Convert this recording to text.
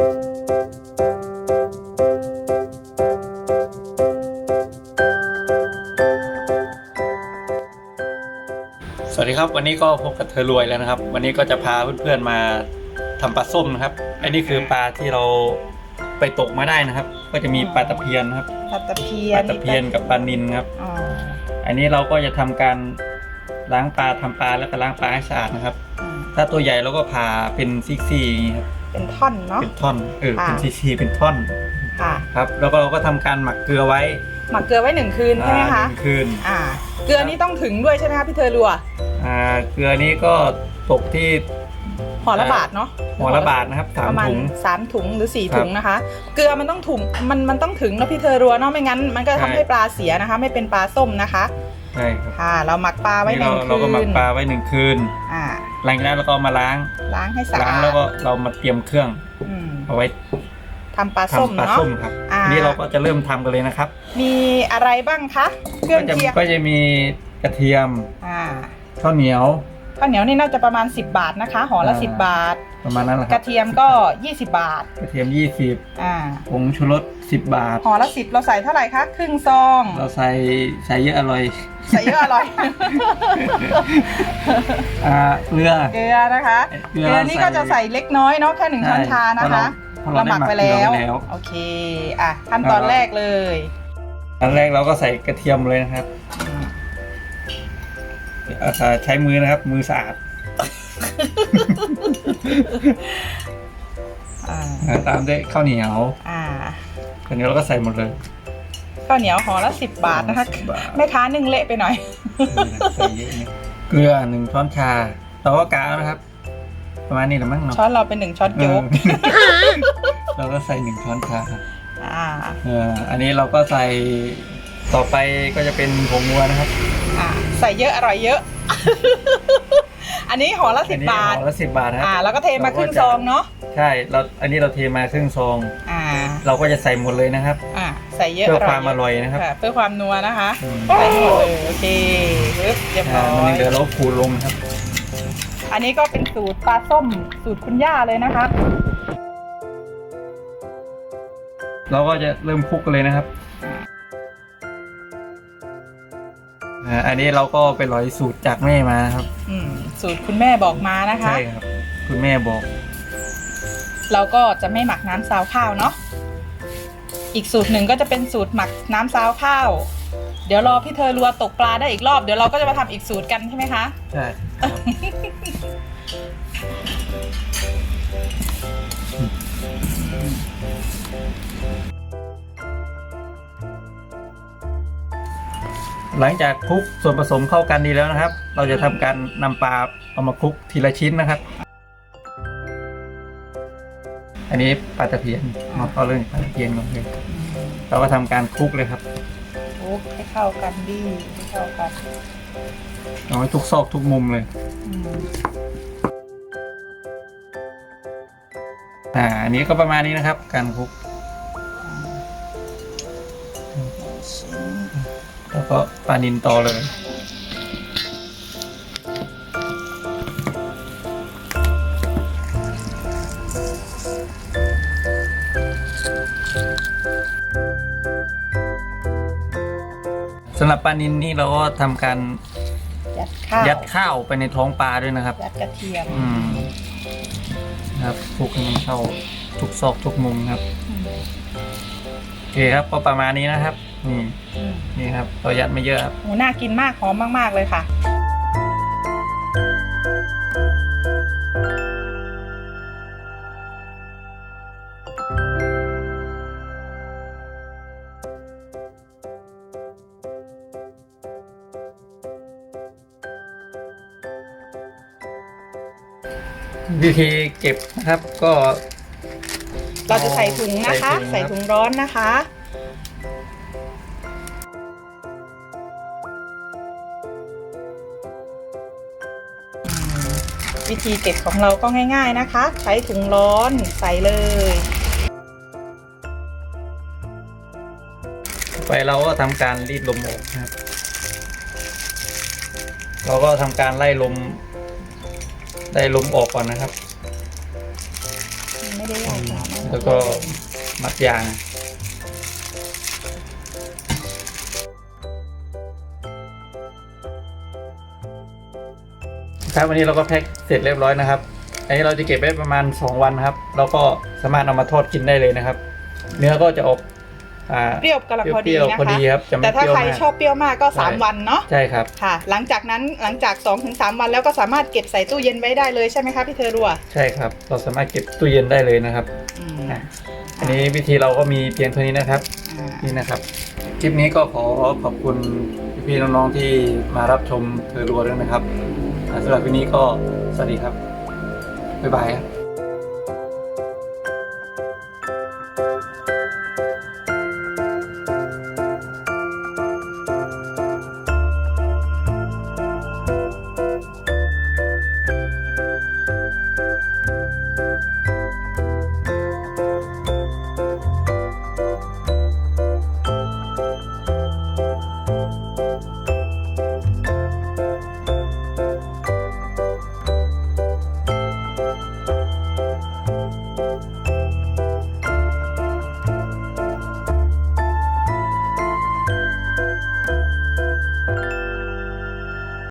สวัสดีครับ วันนี้ก็พบกับเธอรวยแล้วนะครับ วันนี้ก็จะพาเพื่อนๆมาทำปลาส้มนะครับ อันนี้คือปลาที่เราไปตกมาได้นะครับ ก็จะมีปลาตะเพียนนะครับปลาตะเพียปลานตะเพียนกับปลานินครับอ๋ออันนี้เราก็จะทำการล้างปลาทำปลาแล้วก็ล้างปลาให้สะอาดนะครับอืมถ้าตัวใหญ่เราก็ผ่าเป็นซี่ๆอย่างนี้ครับ เป็นท่อนเนาะ เป็นท่อนเออค่ะเป็นซี่ๆเป็นท่อนค่ะ ครับ แล้วก็เราก็ทำการหมักเกลือไว้หมักเกลือไว้หนึ่งคืนใช่ไหมอ่าคะ หนึ่งคืนอ่า เกลือนี้ต้องถึงด้วยใช่ไหมคะพี่เธอรัวอ่าเกลือนี้ก็ตกที่ห่อละบาทเนาะหัวละบาทนะครับสาปมระมาณถุง สามถุงหรือสี่ครับถุงนะคะ เกลือมันต้องถุงมันมันต้องถึงเนาะพี่เธอรัวเนาะไม่งั้นมันก็ทำใช่ให้ปลาเสียนะคะ ไม่เป็นปลาส้มนะคะ ใช่ครับค่ะ เราหมักปลาไว้นี่หนึ่เรางเราก็หมัคืกนปลาไว้หนึ่งคืนอ่าหลังจากนั้นเราก็เอามาล้างล้างให้สะล้างอาดแล้วก็เรามาเตรียมเครื่องอืมเอาไว้ทำปลาส้มทำปลาเนาะส้มครับอ่าอันนี้เราก็จะเริ่มทำกันเลยนะครับ มีอะไรบ้างคะเครื่องก็จะเคียงก็จะมีกระเทียมอ่าข้าวเหนียว ข้าวเหนียวนี่น่าจะประมาณ 10 บาทนะคะห่อละอ่า 10 บาท ประมาณนั้นแหละคกรัระเทียมก็ 20 บาทกระเทียมยี่สิบอ่าผงชูรสสิบบาท ห่อละ 10 เราใส่เท่าไหร่คะครึ่งซอง เราใส่ใส่เยอะอร่อยใส่เยอะอร่อย อ่าเกลือ เกลือนะคะเกลืเกอลือนี่ก็จะใส่เล็กน้อยเนาะแค่หนึ่งใช่ช้อนชานะคะเพราะเราหมักไปเพราะเราได้แล้วหมักเกลือไว้แล้ว โอเค อะขั้นตอนแรกเลย อันแรกเราก็ใส่กระเทียมเลยนะครับ อาศัยใช้มือนะครับ มือสะอาดอ่าอ่าตามด้วยข้าวเหนียวอ่าข้าวเหนียวเราก็ใส่หมดเลย ข้าวเหนียวห่อละ10บาทนะคะ10บาท แม่ค้านึ่งเละไปหน่อย ใส่เยอะนะเกลือหนึ่งช้อนชาเราก็กะเอานะครับ ประมาณนี้แหละมั้งเนาะช้อนเราเป็นหนึ่งช้อนโยกเออเราก็ใส่หนึ่งช้อนชาอ่า เอออันนี้เราก็ใส่ ต่อไปก็จะเป็นผงนัวนะครับอ่าใส่เยอะอร่อยเยอะ อันนี้ห่อละสิอันบนี้บาทห่อละสิบบาทนะครับอ่าแล้วก็เทมาครึ่งซองเนาะใช่เราอันนี้เราเทมาครึ่งซองอ่าเราก็จะใส่หมดเลยนะครับอ่าใส่เยอะเพื่ออร่อยความอร่อยนะครับค่ะเพื่อความนัวนะคะอืมใส่หมดเลยโอเคปึ๊บเรียบอ่าร้อมันยเดี๋ยวเราขูดลงนะครับ อันนี้ก็เป็นสูตรปลาส้มสูตรคุณย่าเลยนะคะเราก็จะเริ่มคลุกกันเลยนะครับ อ่าอันนี้เราก็ไปร้อยสูตรจากแม่มานะครับ อืมสูตรคุณแม่บอกมานะคะ ใช่ครับ คุณแม่บอก เราก็จะไม่หมักน้ำซาวข้าวเนาะอีกสูตรหนึ่งก็จะเป็นสูตรหมักน้ำซาวข้าว เดี๋ยวรอพี่เธอรัวตกปลาได้อีกรอบเดี๋ยวเราก็จะมาทำอีกสูตรกันใช่ไหมคะ ใช่ครับ หลังจากคลุกส่วนผสมเข้ากันดีแล้วนะครับ เราจะทำการนำปลาเอามาคลุกทีละชิ้นนะครับ อันนี้ปลาตะเพียนมาเข้าเรื่องปลาตะเพียนก่อนเลยเราก็ทำการคลุกเลยครับโอ้ให้เข้ากันดีให้เข้ากันเอาไว้ทุกซอกทุกมุมเลยอืมอ่าอันนี้ก็ประมาณนี้นะครับ การคลุก ก็ปลานินต่อเลย สำหรับปลานินนี่เราก็ทำการยัดข้าวยัดข้าวไปในท้องปลาด้วยนะครับ ยัดกระเทียมอืมนะครับคลุกให้มันเข้าทุกซอกทุกมุมครับอืมโอเคครับก็ประมาณนี้นะครับ นี่อืมนี่ครับเรายัดไม่เยอะครับโหน่ากินมากหอมมาก ๆ เลยค่ะ วิธีเก็บนะครับก็เราจะใส่ถุงนะคะ ใส่ครับถุงร้อนนะคะ วิธีเก็บของเราก็ง่าย ๆนะคะ ใช้ถุงร้อนใส่เลย ไปเราก็ทำการรีดลมออกนะครับ เราก็ทำการไล่ลมไล่ลมออกก่อนนะครับ ไม่ได้ยากขนาดนั้นแล้วก็มัดยาง ครับวันนี้เราก็แพ็คเสร็จเรียบร้อยนะครับ อันนี้เราจะเก็บไว้ประมาณ 2 วันนะครับ แล้วก็สามารถเอามาทอดกินได้เลยนะครับ เนื้อก็จะออกอ่าเปรี้ยวกำลังพอเปดีรี้ยวนะๆพอคะดีครับจะไม่แต่ถ้าเปรี้ยวใครมากชอบเปรี้ยวมากก็ใช่3วันเนาะ ใช่ครับ ค่ะ หลังจากนั้นหลังจาก2-3ถึงวันแล้วก็สามารถเก็บใส่ตู้เย็นไว้ได้เลยใช่ไหมคะพี่เธอรัว ใช่ครับ เราสามารถเก็บตู้เย็นได้เลยนะครับอืมอะอันนี้วิธีเราก็มีเพียงเท่านี้นะครับอ่านี่นะครับ คลิปนี้ก็ขอขอบคุณพี่ๆน้องๆที่มารับชมเธอรัวด้วยนะครับอะ สำหรับวันนี้ก็สวัสดีครับ บ๊ายบายครับ